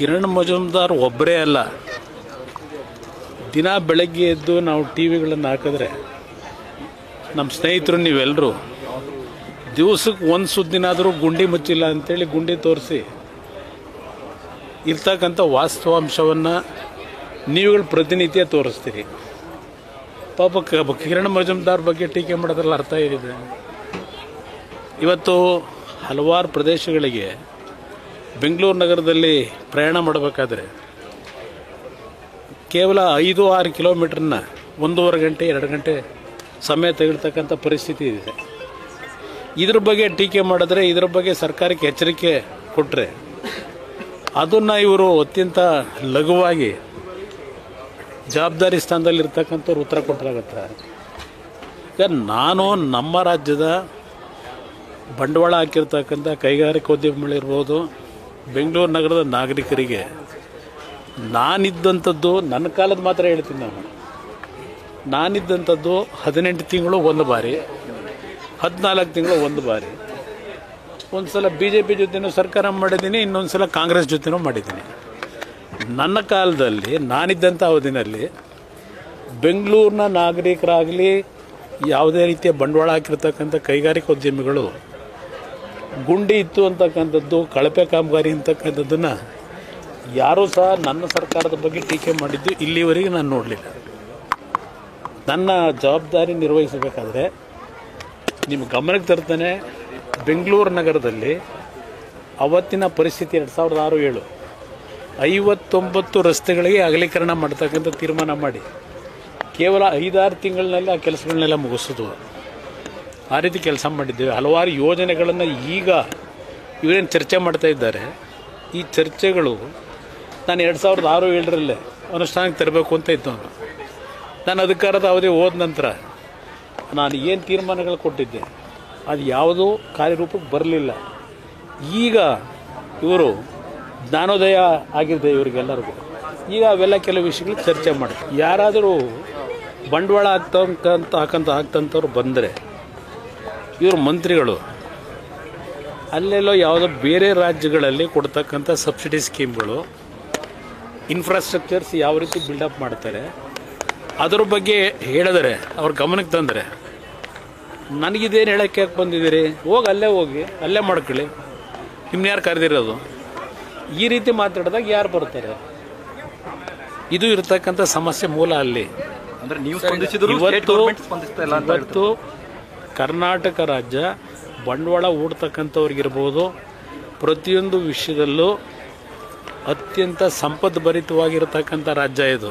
ಕಿರಣ್ ಮಜುಮ್ದಾರ್ ಒಬ್ಬರೇ ಅಲ್ಲ. ದಿನ ಬೆಳಗ್ಗೆ ಎದ್ದು ನಾವು ಟಿ ವಿಗಳನ್ನು ಹಾಕಿದ್ರೆ ನಮ್ಮ ಸ್ನೇಹಿತರು ನೀವೆಲ್ಲರೂ ದಿವಸಕ್ಕೆ ಒಂದು ಸುದ್ದಿನಾದರೂ ಗುಂಡಿ ಮುಚ್ಚಿಲ್ಲ ಅಂತೇಳಿ ಗುಂಡಿ ತೋರಿಸಿ ಇರ್ತಕ್ಕಂಥ ವಾಸ್ತವಾಂಶವನ್ನು ನೀವುಗಳು ಪ್ರತಿನಿತ್ಯ ತೋರಿಸ್ತೀರಿ. ಪಾಪ ಕಿರಣ್ ಮಜುಮ್ದಾರ್ ಬಗ್ಗೆ ಟೀಕೆ ಮಾಡೋದ್ರಲ್ಲಿ ಅರ್ಥ ಏನಿದೆ? ಇವತ್ತು ಹಲವಾರು ಪ್ರದೇಶಗಳಿಗೆ ಬೆಂಗಳೂರು ನಗರದಲ್ಲಿ ಪ್ರಯಾಣ ಮಾಡಬೇಕಾದ್ರೆ ಕೇವಲ ಐದು ಆರು ಕಿಲೋಮೀಟ್ರನ್ನ ಒಂದೂವರೆ ಗಂಟೆ, ಎರಡು ಗಂಟೆ ಸಮಯ ತೆಗೆಳ್ತಕ್ಕಂಥ ಪರಿಸ್ಥಿತಿ ಇದೆ. ಇದ್ರ ಬಗ್ಗೆ ಟೀಕೆ ಮಾಡಿದ್ರೆ ಇದ್ರ ಬಗ್ಗೆ ಸರ್ಕಾರಕ್ಕೆ ಎಚ್ಚರಿಕೆ ಕೊಟ್ಟರೆ ಅದನ್ನು ಇವರು ಅತ್ಯಂತ ಲಘುವಾಗಿ ಜವಾಬ್ದಾರಿ ಸ್ಥಾನದಲ್ಲಿರ್ತಕ್ಕಂಥವ್ರು ಉತ್ತರ ಕೊಟ್ಟರಾಗತ್ತೆ ಈಗ ನಾನು ನಮ್ಮ ರಾಜ್ಯದ ಬಂಡವಾಳ ಹಾಕಿರ್ತಕ್ಕಂಥ ಕೈಗಾರಿಕೋದ್ಯಮಿಗಳಿರ್ಬೋದು ಬೆಂಗಳೂರು ನಗರದ ನಾಗರಿಕರಿಗೆ ನಾನಿದ್ದಂಥದ್ದು ನನ್ನ ಕಾಲದ ಮಾತ್ರ ಹೇಳ್ತೀನಿ ನಾನು. ನಾನಿದ್ದಂಥದ್ದು ಹದಿನೆಂಟು ತಿಂಗಳು ಒಂದು ಬಾರಿ, ಹದಿನಾಲ್ಕು ತಿಂಗಳು ಒಂದು ಬಾರಿ. ಒಂದು ಸಲ ಬಿ ಜೆ ಪಿ ಜೊತೆನೂ ಸರ್ಕಾರ ಮಾಡಿದ್ದೀನಿ ಇನ್ನೊಂದು ಸಲ ಕಾಂಗ್ರೆಸ್ ಜೊತೆನೂ ಮಾಡಿದ್ದೀನಿ. ನನ್ನ ಕಾಲದಲ್ಲಿ, ನಾನಿದ್ದಂಥ ಅವಧಿನಲ್ಲಿ ಬೆಂಗಳೂರಿನ ನಾಗರಿಕರಾಗಲಿ ಯಾವುದೇ ರೀತಿಯ ಬಂಡವಾಳ ಹಾಕಿರ್ತಕ್ಕಂಥ ಕೈಗಾರಿಕೋದ್ಯಮಿಗಳು ಗುಂಡಿ ಇತ್ತು ಅಂತಕ್ಕಂಥದ್ದು, ಕಳಪೆ ಕಾಮಗಾರಿ ಅಂತಕ್ಕಂಥದ್ದನ್ನು ಯಾರೂ ಸಹ ನನ್ನ ಸರ್ಕಾರದ ಬಗ್ಗೆ ಟೀಕೆ ಮಾಡಿದ್ದು ಇಲ್ಲಿವರೆಗೆ ನಾನು ನೋಡಲಿಲ್ಲ. ನನ್ನ ಜವಾಬ್ದಾರಿ ನಿರ್ವಹಿಸಬೇಕಾದ್ರೆ ನಿಮ್ಮ ಗಮನಕ್ಕೆ ತರ್ತಾನೆ ಬೆಂಗಳೂರು ನಗರದಲ್ಲಿ ಅವತ್ತಿನ ಪರಿಸ್ಥಿತಿ ಎರಡು ಸಾವಿರದ ಆರು ಏಳು. ಐವತ್ತೊಂಬತ್ತು ರಸ್ತೆಗಳಿಗೆ ಅಗಲೀಕರಣ ಮಾಡ್ತಕ್ಕಂಥ ತೀರ್ಮಾನ ಮಾಡಿ. ಕೇವಲ ಐದಾರು ತಿಂಗಳಿನಲ್ಲಿ ಆ ಕೆಲಸಗಳನ್ನೆಲ್ಲ ಮುಗಿಸಿದ್ವು. ಆ ರೀತಿ ಕೆಲಸ ಮಾಡಿದ್ದೇವೆ. ಹಲವಾರು ಯೋಜನೆಗಳನ್ನು ಈಗ ಇವರೇನು ಚರ್ಚೆ ಮಾಡ್ತಾ ಇದ್ದಾರೆ. ಈ ಚರ್ಚೆಗಳು ನಾನು ಎರಡು ಸಾವಿರದ ಆರು ಏಳರಲ್ಲೇ ಅನುಷ್ಠಾನಕ್ಕೆ ತರಬೇಕು ಅಂತ ಇತ್ತು ಅವನು ನಾನು ಅಧಿಕಾರದ ಅವಧಿ ಹೋದ ನಂತರ ನಾನು ಏನು ತೀರ್ಮಾನಗಳು ಕೊಟ್ಟಿದ್ದೆ, ಅದು ಯಾವುದೂ ಕಾರ್ಯರೂಪಕ್ಕೆ ಬರಲಿಲ್ಲ. ಈಗ ಇವರು ಜ್ಞಾನೋದಯ ಆಗಿದೆ ಇವರಿಗೆಲ್ಲರಿಗೂ. ಈಗ ಅವೆಲ್ಲ ಕೆಲವು ವಿಷಯಗಳು ಚರ್ಚೆ ಮಾಡಿ ಯಾರಾದರೂ ಬಂಡವಾಳ ಆಗ್ತಕ್ಕಂಥ ಹಾಕಂತ ಹಾಕ್ತಂಥವ್ರು ಬಂದರೆ ಇವರು ಮಂತ್ರಿಗಳು ಅಲ್ಲೆಲ್ಲೋ ಯಾವುದೋ ಬೇರೆ ರಾಜ್ಯಗಳಲ್ಲಿ ಕೊಡ್ತಕ್ಕಂಥ ಸಬ್ಸಿಡಿ ಸ್ಕೀಮ್ಗಳು ಇನ್ಫ್ರಾಸ್ಟ್ರಕ್ಚರ್ಸ್ ಯಾವ ರೀತಿ ಬಿಲ್ಡಪ್ ಮಾಡ್ತಾರೆ ಅದ್ರ ಬಗ್ಗೆ ಹೇಳಿದರೆ ಅವ್ರ ಗಮನಕ್ಕೆ ತಂದರೆ ನನಗಿದೇನು ಹೇಳೋಕ್ಕೆ ಯಾಕೆ ಬಂದಿದ್ದೀರಿ? ಹೋಗಿ ಅಲ್ಲೇ ಹೋಗಿ ಅಲ್ಲೇ ಮಾಡ್ಕೊಳ್ಳಿ. ನಿಮ್ಮನ್ನ ಯಾರು ಕರೆದಿರೋದು? ಈ ರೀತಿ ಮಾತಾಡಿದಾಗ ಯಾರು ಬರ್ತಾರೆ? ಇದು ಇರತಕ್ಕಂಥ ಸಮಸ್ಯೆ ಮೂಲ ಅಲ್ಲಿ. ಅಂದರೆ ನೀವು ಇವತ್ತು ಕರ್ನಾಟಕ ರಾಜ್ಯ ಬಂಡವಾಳ ಹೂಡ್ತಕ್ಕಂಥವ್ರಿಗಿರ್ಬೋದು ಪ್ರತಿಯೊಂದು ವಿಷಯದಲ್ಲೂ ಅತ್ಯಂತ ಸಂಪದ್ಭರಿತವಾಗಿರ್ತಕ್ಕಂಥ ರಾಜ್ಯ ಇದು.